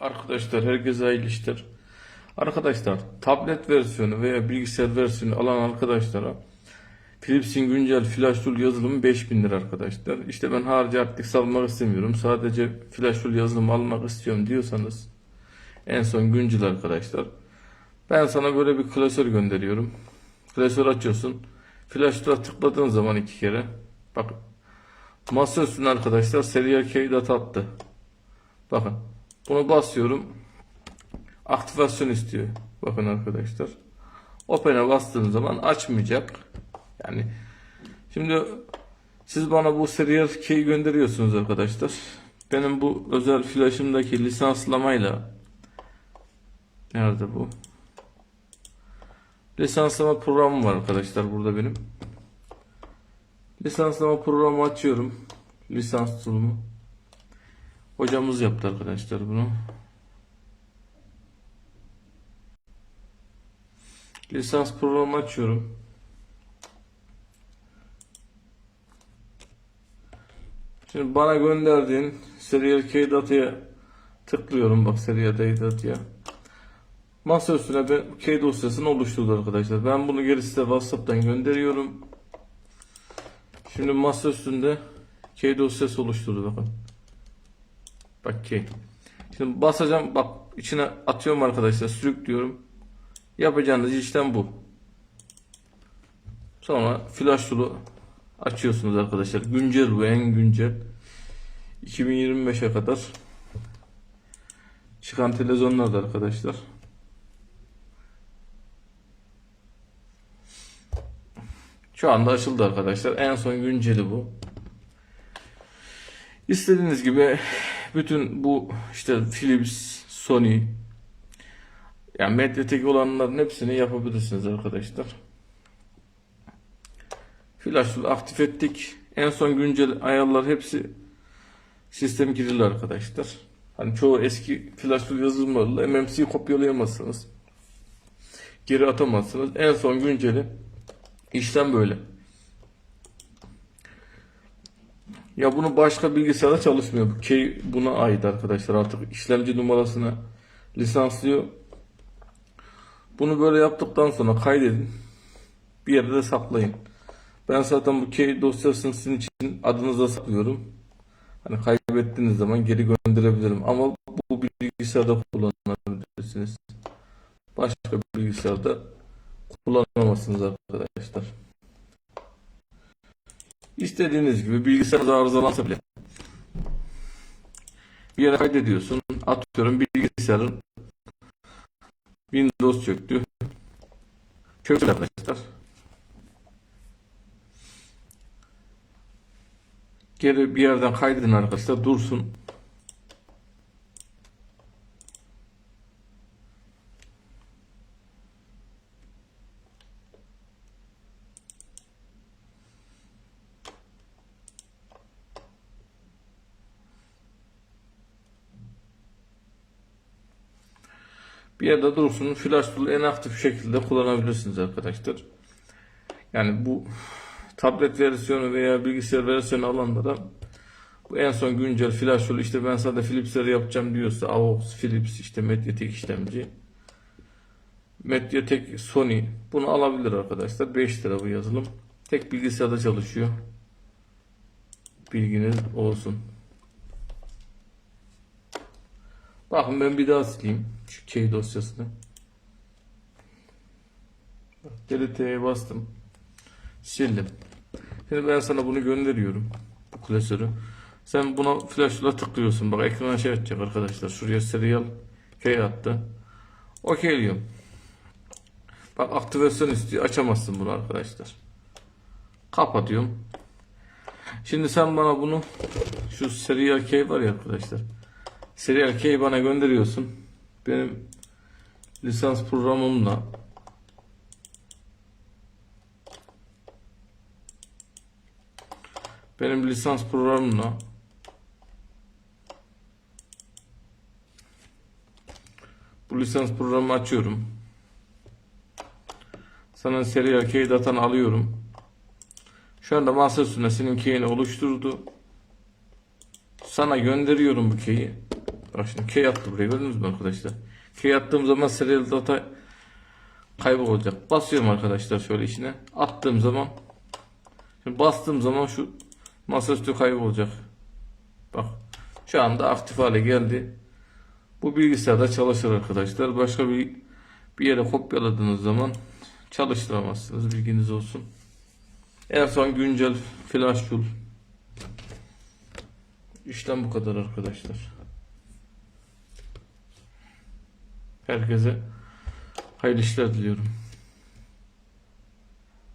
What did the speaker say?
Arkadaşlar herkese hayırlı işler. Arkadaşlar tablet versiyonu veya bilgisayar versiyonu alan arkadaşlara Philips'in güncel flash tool yazılımı 5000 lira arkadaşlar. İşte ben harcı artık salmak istemiyorum. Sadece flash tool yazılımı almak istiyorum diyorsanız en son güncel arkadaşlar. Ben sana böyle bir klasör gönderiyorum. Klasör açıyorsun. Flash tool'a tıkladığın zaman iki kere bak masa üstüne arkadaşlar serial keydat attı. Bakın bunu basıyorum. Aktivasyon istiyor. Bakın arkadaşlar. Open'e bastığım zaman açmayacak. Yani şimdi siz bana bu serial key gönderiyorsunuz arkadaşlar. Benim bu özel flash'ımdaki lisanslamayla nerede bu? Lisanslama programım var arkadaşlar burada benim. Lisanslama programı açıyorum. Lisans tool'umu. Hocamız yaptı arkadaşlar bunu. Lisans programı açıyorum. Şimdi bana gönderdiğin serial key data'ya tıklıyorum. Bak serial data'ya. Masa üstüne ben key dosyasını oluşturdu arkadaşlar. Ben bunu geri WhatsApp'tan gönderiyorum. Şimdi masa üstünde key dosyası oluşturdu bakın. Bak key. Şimdi basacağım bak içine atıyorum arkadaşlar sürüklüyorum. Yapacağınız işlem bu. Sonra flash tool'u açıyorsunuz arkadaşlar. Güncel bu en güncel. 2025'e kadar çıkan televizyonlarda arkadaşlar. Şu anda açıldı arkadaşlar. En son günceli bu. İstediğiniz gibi bütün bu işte Philips, Sony yani Mediatek olanların hepsini yapabilirsiniz arkadaşlar. Flash aktif ettik. En son güncel ayarlar hepsi sistem girili arkadaşlar. Hani çoğu eski flash tool yazılımlarıyla MMC'yi kopyalayamazsınız. Geri atamazsınız. En son günceli işlem böyle. Ya bunu başka bilgisayarda çalışmıyor. Bu key buna ait arkadaşlar. Artık işlemci numarasını lisanslıyor. Bunu böyle yaptıktan sonra kaydedin. Bir yerde de saklayın. Ben zaten bu key dosyasını sizin için adınıza saklıyorum. Hani kaybettiğiniz zaman geri gönderebilirim. Ama bu bilgisayarda kullanabilirsiniz. Başka bilgisayarda kullanamazsınız arkadaşlar. İstediğiniz gibi bilgisayar arızalansa bile bir yere kaydediyorsun. Atıyorum bilgisayarın Windows çöktü. Çöktü arkadaşlar. Geri bir yerden kaydedin arkadaşlar. Dursun. Bir yerde dursun. Flash tool en aktif şekilde kullanabilirsiniz arkadaşlar. Yani bu tablet versiyonu veya bilgisayar versiyonu alanlara bu en son güncel flash tool işte ben sadece Philips'leri yapacağım diyorsa AUX, Philips işte Mediatek işlemci Mediatek Sony bunu alabilir arkadaşlar. 5 lira bu yazılım. Tek bilgisayarda çalışıyor. Bilginiz olsun. Bakın ben bir daha sileyim şu key dosyasını. Delete'ye bastım. Sildim. Şimdi ben sana bunu gönderiyorum. Bu klasörü. Sen buna flashla tıklıyorsun. Bak ekrana şey atacak arkadaşlar. Şuraya serial key attı. Okey diyorum. Bak aktivasyon istiyor. Açamazsın bunu arkadaşlar. Kapatıyorum. Şimdi sen bana bunu şu serial key var ya arkadaşlar. Serial key bana gönderiyorsun. Benim lisans programımla benim lisans programımla bu lisans programı açıyorum. Sana serial key datan alıyorum. Şu anda masa üstünde senin keyini oluşturdu. Sana gönderiyorum bu key'i. Bak şimdi key attı buraya gördünüz mü arkadaşlar? Key attığım zaman serial data kaybolacak. Basıyorum arkadaşlar şöyle içine. Attığım zaman şimdi bastığım zaman şu masaüstü kaybolacak. Bak şu anda aktif hale geldi. Bu bilgisayarda çalışır arkadaşlar. Başka bir bir yere kopyaladığınız zaman çalıştıramazsınız. Bilginiz olsun. En son güncel flash tool. İşlem bu kadar arkadaşlar. Herkese hayırlı işler diliyorum.